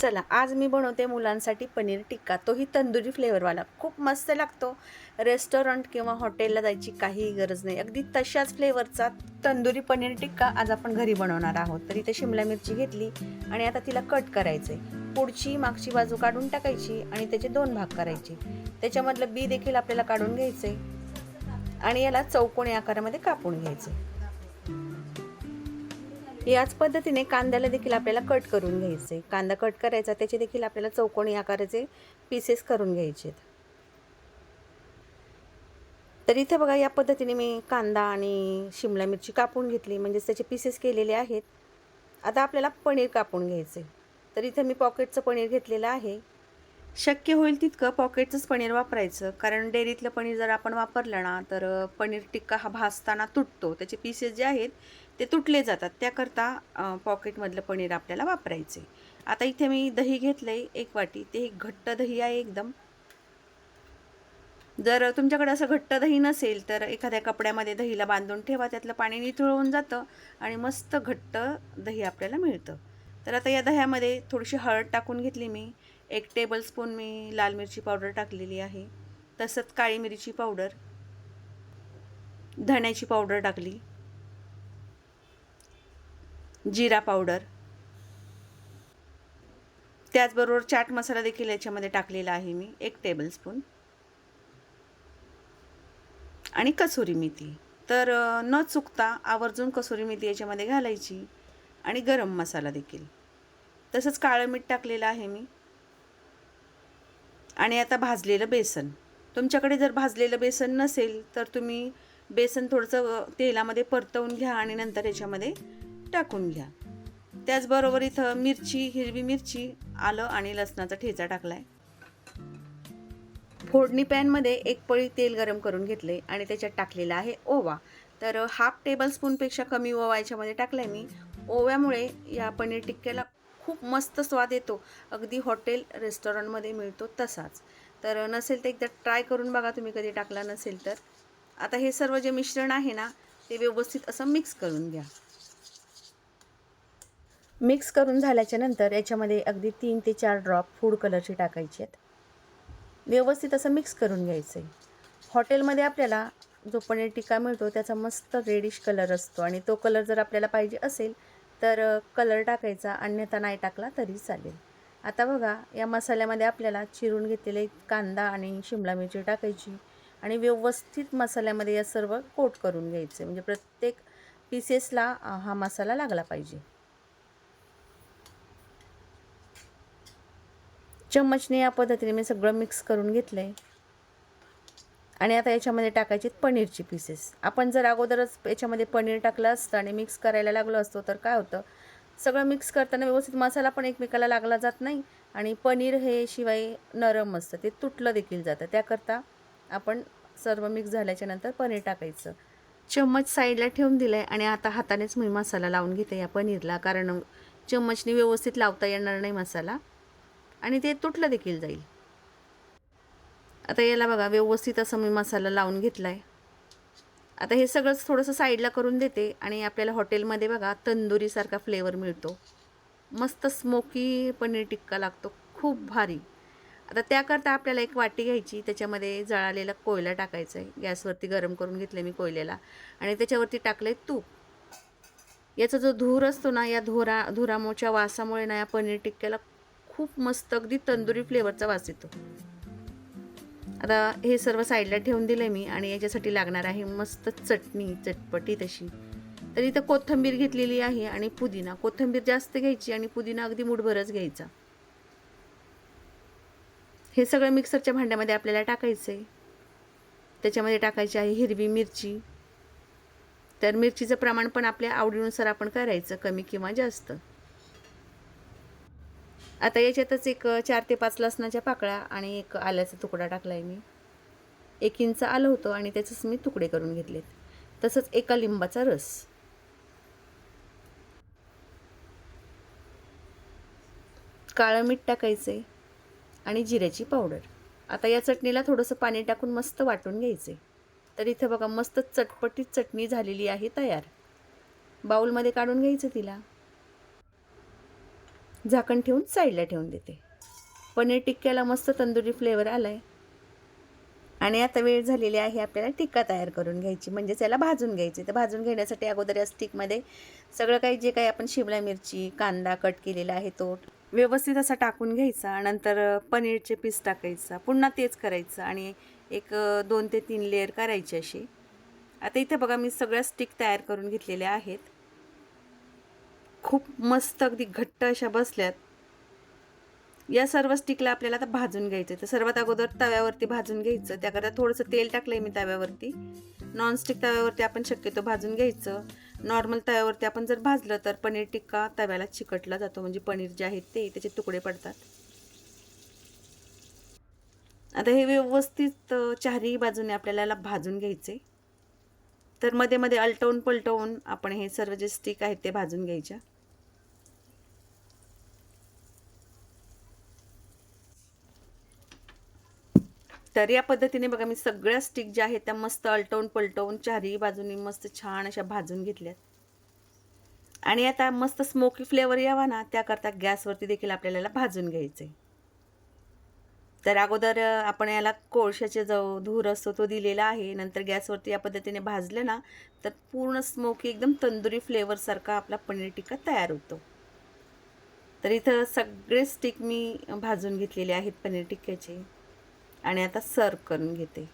चला आज मी बनवते मुलांसाठी पनीर टिक्का. तोही तंदुरी फ्लेवरवाला खूप मस्त लागतो. रेस्टॉरंट किंवा हॉटेलला जायची काहीही गरज नाही. अगदी तशाच फ्लेवरचा तंदुरी पनीर टिक्का आज आपण घरी बनवणार आहोत. तर इथे शिमला मिरची घेतली आणि आता तिला कट करायचे पुढची मागची बाजू काढून टाकायची आणि त्याचे दोन भाग करायचे. त्याच्यामधलं बी देखील आपल्याला काढून घ्यायचे आणि याला चौकोनी आकारामध्ये कापून घ्यायचे याच पद्धतीने कांद्याला देखील आपल्याला कट करून घ्यायचे. कांदा कट करायचा त्याचे देखील आपल्याला चौकोनी आकाराचे पीसेस करून घ्यायचे तर इथे बघा या पद्धतीने मी कांदा आणि शिमला मिरची कापून घेतली. म्हणजेच त्याचे पीसेस केलेले आहेत. आता आपल्याला पनीर कापून घ्यायचे. तर इथे मी पॉकेटचं पनीर घेतलेलं आहे. शक्य होईल तितकं पॉकेटचंच पनीर वापरायचं. कारण डेअरीतलं पनीर जर आपण वापरलं ना तर पनीर टिक्का हा भाजताना तुटतो. त्याचे पीसेस जे आहेत ते तुटले जातात. त्याकरता पॉकेटमधलं पनीर आपल्याला वापरायचे आता इथे मी दही घेतलं आहे एक वाटी. ते एक घट्ट दही आहे एकदम. जर तुमच्याकडे असं घट्ट दही नसेल तर एखाद्या कपड्यामध्ये दहीला बांधून ठेवा. त्यातलं पाणी निथळून जातं आणि मस्त घट्ट दही आपल्याला मिळतं. तर आता या दह्यामध्ये थोडीशी हळद टाकून घेतली मी. एक टेबलस्पून मी लाल मिरची पावडर टाकलेली आहे. तसंच काळी मिरची पावडर. धण्याची पावडर टाकली. जिरा पावडर. त्याचबरोबर चाट मसाला देखील याच्यामध्ये टाकलेला आहे मी एक टेबलस्पून आणि कसुरी मेथी. तर न चुकता आवर्जून कसुरी मेथी याच्यामध्ये घालायची आणि गरम मसाला देखील. तसंच काळं मीठ टाकलेलं आहे मी. आणि आता भाजलेलं बेसन. तुमच्याकडे जर भाजलेलं बेसन नसेल तर तुम्ही बेसन थोडंसं तेलामध्ये परतवून घ्या आणि नंतर याच्यामध्ये टाकून घ्या. त्याचबरोबर इथं मिरची हिरवी मिरची आलं आणि लसणाचा ठेचा टाकला आहे फोडणी पॅनमध्ये एक पळी तेल गरम करून घेतले आणि त्याच्यात टाकलेला आहे ओवा. तर हाफ टेबल स्पूनपेक्षा कमी ओवा याच्यामध्ये टाकला मी. ओव्यामुळे या पनीर टिक्क्याला खूप मस्त स्वाद येतो. अगदी हॉटेल रेस्टॉरंटमध्ये मिळतो तसाच. तर नसेल तर एकदा ट्राय करून बघा तुम्ही कधी टाकला नसेल तर. आता हे सर्व जे मिश्रण आहे ना ते व्यवस्थित असं मिक्स करून घ्या. मिक्स करून झाल्याच्यानंतर याच्यामध्ये अगदी तीन ते चार ड्रॉप फूड कलरचे टाकायचे आहेत. व्यवस्थित असं मिक्स करून घ्यायचं आहे हॉटेलमध्ये आपल्याला जो पनीर टिक्का मिळतो त्याचा मस्त रेडिश कलर असतो आणि तो कलर जर आपल्याला पाहिजे असेल तर कलर टाकायचा अन्यथा नाही टाकला तरी चालेल. आता बघा या मसाल्यामध्ये आपल्याला चिरून घेतलेले कांदा आणि शिमला मिरची टाकायची आणि व्यवस्थित मसाल्यामध्ये या सर्व कोट करून घ्यायचे. म्हणजे प्रत्येक पीसेसला हा मसाला लागला पाहिजे. चम्मचने या पद्धतीने मी सगळं मिक्स करून घेतलं आहे आणि आता याच्यामध्ये टाकायचे पनीरचे पीसेस आपण जर अगोदरच याच्यामध्ये पनीर टाकलं असतं आणि मिक्स करायला लागलो असतो तर काय होतं? सगळं मिक्स करताना व्यवस्थित मसाला पण एकमेकाला लागला जात नाही आणि पनीर हे शिवाय नरम असतं. ते तुटलं देखील जातं. त्याकरता आपण सर्व मिक्स झाल्याच्यानंतर पनीर टाकायचं. चम्मच साईडला ठेवून दिलं आहे आणि आता हातानेच मी मसाला लावून घेते या पनीरला. कारण चम्मचने व्यवस्थित लावता येणार नाही मसाला. आणि ते तुटलं देखील जाईल. आता याला बघा व्यवस्थित असं मी मसाला लावून घेतला आहे आता हे सगळंच थोडंसं साईडला करून देते आणि आपल्याला हॉटेलमध्ये बघा तंदुरीसारखा फ्लेवर मिळतो. मस्त स्मोकी पनीर टिक्का लागतो खूप भारी. आता त्याकरता आपल्याला एक वाटी घ्यायची त्याच्यामध्ये जळालेला कोयला टाकायचा आहे गॅसवरती गरम करून घेतलं मी कोयल्याला. आणि त्याच्यावरती टाकलं आहे तूप. याचा जो धूर असतो ना या धुरा धुरामोच्या वासामुळे ना या पनीर टिक्क्याला खूप मस्त अगदी तंदुरी फ्लेवरचा वास येतो. आता हे सर्व साईडला ठेवून दिलं मी आणि याच्यासाठी लागणार आहे मस्त चटणी चटपटी तशी. तर इथं कोथिंबीर घेतलेली आहे आणि पुदिना. कोथिंबीर जास्त घ्यायची आणि पुदिना अगदी मुठभरच घ्यायचा. हे सगळं मिक्सरच्या भांड्यामध्ये आपल्याला टाकायचं आहे त्याच्यामध्ये टाकायची आहे हिरवी मिरची. तर मिरचीचं प्रमाण पण आपल्या आवडीनुसार आपण करायचं कमी किंवा जास्त. आता याच्यातच एक चार ते पाच लसणाच्या पाकळ्या आणि एक आल्याचा तुकडा टाकला आहे मी. एक इंच आलं होतं आणि त्याचंच मी तुकडे करून घेतलेत. तसंच एका लिंबाचा रस. काळं मीठ टाकायचे आणि जिऱ्याची पावडर. आता या चटणीला थोडंसं पाणी टाकून मस्त वाटून घ्यायचे तर इथं बघा मस्त चटपटीत चटणी झालेली आहे तयार. बाऊलमध्ये काढून घ्यायचं तिला. झाकण ठेवून साईडला ठेवून देते. पनीर टिक्क्याला मस्त तंदुरी फ्लेवर आला आहे आणि आता वेळ झालेली आहे आपल्याला टिक्का तयार करून घ्यायची. म्हणजेच याला भाजून घ्यायची. तर भाजून घेण्यासाठी अगोदर या स्टिकमध्ये सगळं काही जे काही आपण शिमला मिरची कांदा कट केलेला आहे तो व्यवस्थित असा टाकून घ्यायचा. नंतर पनीरचे पीस टाकायचा. पुन्हा तेच करायचं आणि एक दोन ते तीन लेअर करायची अशी. आता इथे बघा मी सगळ्या स्टिक तयार करून घेतलेल्या आहेत. खूप मस्त अगदी घट्ट अशा बसल्यात. या सर्व स्टिकला आपल्याला आता भाजून घ्यायचं तर सर्वात अगोदर तव्यावरती भाजून घ्यायचं. त्याकरता थोडंसं तेल टाकलं आहे मी तव्यावरती. नॉनस्टिक तव्यावरती आपण शक्यतो भाजून घ्यायचं. नॉर्मल तव्यावरती आपण जर भाजलं तर पनीर टिक्का तव्याला चिकटला जातो. म्हणजे पनीर जे आहेत ते त्याचे तुकडे पडतात. आता हे व्यवस्थित चारही बाजूने आपल्याला भाजून घ्यायचे तर मध्ये मध्ये अलटवून पलटवून आपण हे सर्व जे स्टिक आहेत ते भाजून घ्यायच्या. तर या पद्धतीने बघा मी सगळ्या स्टिक ज्या आहेत त्या मस्त अलटवून पलटवून चारही बाजूनी मस्त छान अशा भाजून घेतल्यात. आणि आता मस्त स्मोकी फ्लेवर यावा ना त्याकरता गॅसवरती देखील आपल्याला भाजून घ्यायचं आहे तर अगोदर आपण याला कोळशाचे जो धूर असतो तो दिलेला आहे. नंतर गॅसवरती या पद्धतीने भाजलं ना तर पूर्ण स्मोकी एकदम तंदुरी फ्लेवरसारखा आपला पनीर टिक्का तयार होतो. तर इथं सगळे स्टिक मी भाजून घेतलेले आहेत पनीर टिक्क्याचे. आणि आता सर्व करून घेते.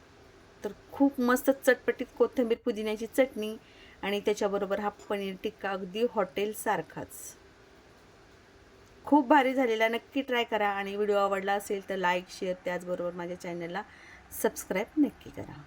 तर खूप मस्त चटपटीत कोथिंबीर पुदिन्याची चटणी आणि त्याच्याबरोबर हा पनीर टिक्का अगदी हॉटेलसारखाच खूप भारी झालेला. नक्की ट्राय करा. आणि व्हिडिओ आवडला असेल तर लाईक शेअर त्याचबरोबर माझ्या चॅनलला सबस्क्राईब नक्की करा.